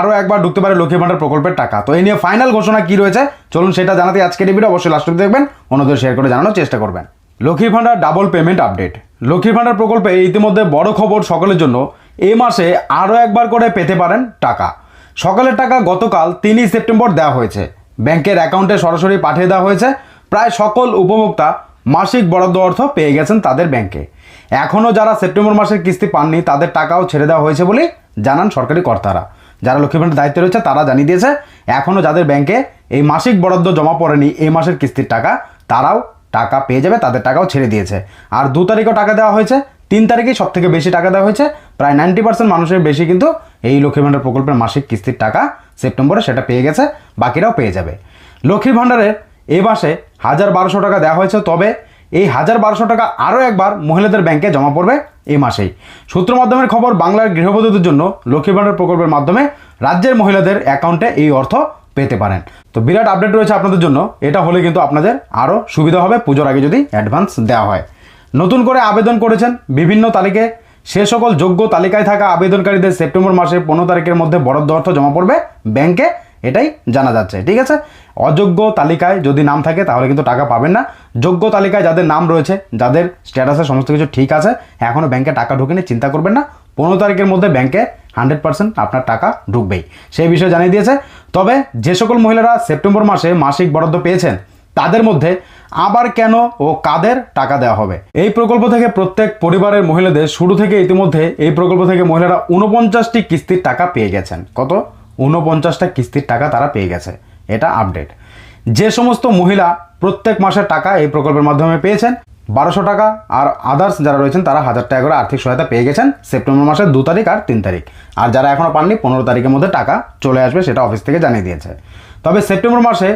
আরও একবার ঢুকতে পারে লক্ষ্মী ভাণ্ডার প্রকল্পের টাকা। তো এই নিয়ে ফাইনাল ঘোষণা কি রয়েছে? চলুন সেটা জানাতে আজকের এই ভিডিও অবশ্যই লাস্ট দেখবেন, অন্যদের শেয়ার করে জানানোর চেষ্টা করবেন। Lakshmi Bhandar double payment update Lakshmi Bhandar প্রকল্পে ইতিমধ্যে বড় খবর সকলের জন্য এই মাসে আরও একবার করে পেতে পারেন টাকা। সকালের টাকা গতকাল তিনই সেপ্টেম্বর দেওয়া হয়েছে। ব্যাংকের অ্যাকাউন্টে সরাসরি পাঠিয়ে দেওয়া হয়েছে। প্রায় সকল উপভোক্তা মাসিক বরাদ্দ অর্থ পেয়ে গেছেন তাদের ব্যাংকে। এখনও যারা সেপ্টেম্বর মাসের কিস্তি পাননি, তাদের টাকাও ছেড়ে দেওয়া হয়েছে বলে জানান সরকারি কর্তারা। যারা লক্ষ্মী ভাণ্ডার দায়িত্বে রয়েছে, তারা জানিয়ে দিয়েছে এখনও যাদের ব্যাংকে এই মাসিক বরাদ্দ জমা পড়েনি, এই মাসের কিস্তির টাকা, তারাও টাকা পেয়ে যাবে, তাদের টাকাও ছেড়ে দিয়েছে। আর দু তারিখও টাকা দেওয়া হয়েছে, তিন তারিখেই সব থেকে বেশি টাকা দেওয়া হয়েছে, প্রায় নাইনটি পার্সেন্ট মানুষের বেশি কিন্তু এই লক্ষ্মী ভাণ্ডার প্রকল্পের মাসিক কিস্তির টাকা সেপ্টেম্বরে সেটা পেয়ে গেছে, বাকিরাও পেয়ে যাবে। লক্ষ্মী ভাণ্ডারের এ মাসে হাজার বারোশো টাকা দেওয়া হয়েছে, তবে এই হাজার বারোশো টাকা আরও একবার মহিলাদের ব্যাংকে জমা পড়বে এই মাসেই। সূত্র মাধ্যমের খবর, বাংলার গৃহবধূদের জন্য লক্ষ্মী ভাণ্ডার প্রকল্পের মাধ্যমে রাজ্যের মহিলাদের অ্যাকাউন্টে এই অর্থ পেতে পারেন। তো বিরাট আপডেট রয়েছে আপনাদের জন্য। এটা হলে কিন্তু আপনাদের আরও সুবিধা হবে, পুজোর আগে যদি অ্যাডভান্স দেওয়া হয়। নতুন করে আবেদন করেছেন বিভিন্ন তারিখে সে সকল যোগ্য তালিকায় থাকা আবেদনকারীদের সেপ্টেম্বর মাসের পনেরো তারিখের মধ্যে বরাদ্দ অর্থ জমা পড়বে ব্যাংকে। এটাই জানা যাচ্ছে, ঠিক আছে? অযোগ্য তালিকায় যদি নাম থাকে, তাহলে কিন্তু টাকা পাবেন না। যোগ্য তালিকায় যাদের নাম রয়েছে, যাদের স্ট্যাটাসে সমস্ত কিছু ঠিক আছে এখনও ব্যাংকে টাকা ঢুকেনি, চিন্তা করবেন না। পনেরো তারিখের মধ্যে ব্যাংকে হান্ড্রেড পার্সেন্ট আপনার টাকা ঢুকবেই। সেই বিষয়ে জানিয়ে দিয়েছে। তবে যে সকল মহিলারা সেপ্টেম্বর মাসে মাসিক বরাদ্দ পেয়েছেন, তাদের মধ্যে আবার কেন ও কাদের টাকা দেওয়া হবে? এই প্রকল্প থেকে প্রত্যেক পরিবারের মহিলাদের শুরু থেকে ইতিমধ্যে এই প্রকল্প থেকে মহিলারা উনপঞ্চাশটি কিস্তির টাকা পেয়ে গেছেন। কত? উনপঞ্চাশটা কিস্তির টাকা তারা পেয়ে গেছে। এটা আপডেট যে সমস্ত মহিলা প্রত্যেক মাসের টাকা এই প্রকল্পের মাধ্যমে পেয়েছেন, বারোশো টাকা আর আদার্স যারা রয়েছেন, তারা হাজার টাকা করে আর্থিক সহায়তা পেয়ে গেছেন সেপ্টেম্বর মাসের দু তারিখ আর তিন তারিখ। আর যারা এখনও পাননি, পনেরো তারিখের মধ্যে টাকা চলে আসবে সেটা অফিস থেকে জানিয়ে দিয়েছে। তবে সেপ্টেম্বর মাসে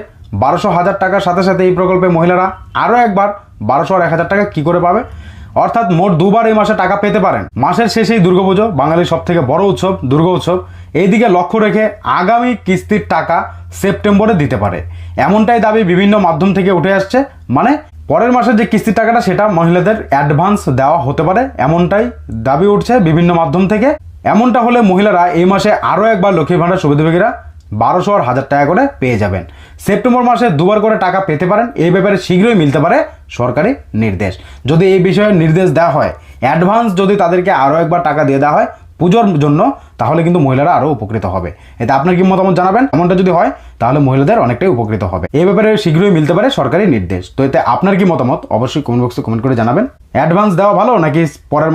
বারোশো হাজার টাকার সাথে সাথে এই প্রকল্পে মহিলারা আরও একবার বারোশো আর এক হাজার টাকা কী করে পাবে? অর্থাৎ মোট দুবার এই মাসে টাকা পেতে পারেন। মাসের শেষেই দুর্গাপুজো বাঙালির সব থেকে বড় উৎসব দুর্গা উৎসব। এইদিকে লক্ষ্য রেখে আগামী কিস্তির টাকা সেপ্টেম্বরে দিতে পারে। এমনটাই দাবি বিভিন্ন মাধ্যম থেকে উঠে আসছে। মানে পরের মাসের যে কিস্তির টাকাটা, সেটা মহিলাদের অ্যাডভান্স দেওয়া হতে পারে। এমনটাই দাবি উঠছে বিভিন্ন মাধ্যম থেকে। এমনটা হলে মহিলারা এই মাসে আরও একবার লক্ষ্মী ভাণ্ডার সুবিধাভোগীরা বারোশো আর হাজার টাকা করে পেয়ে যাবেন। সেপ্টেম্বর মাসে দুবার করে টাকা পেতে পারেন। এই ব্যাপারে শীঘ্রই মিলতে পারে সরকারি নির্দেশ। যদি এই বিষয়ে নির্দেশ দেওয়া হয় অ্যাডভান্স যদি তাদেরকে আরও একবার টাকা দিয়ে দেওয়া হয় পুজোর জন্য, তাহলে কিন্তু মহিলারা আরও উপকৃত হবে। এতে আপনার কি মতামত জানাবেন? এমনটা যদি হয়, তাহলে মহিলাদের অনেকটাই উপকৃত হবে। এই ব্যাপারে শীঘ্রই মিলতে পারে সরকারি নির্দেশ। তো এতে আপনার কি মতামত? অবশ্যই কমেন্ট বক্সে কমেন্ট করে জানাবেন। অ্যাডভান্স দেওয়া ভালো নাকি পরের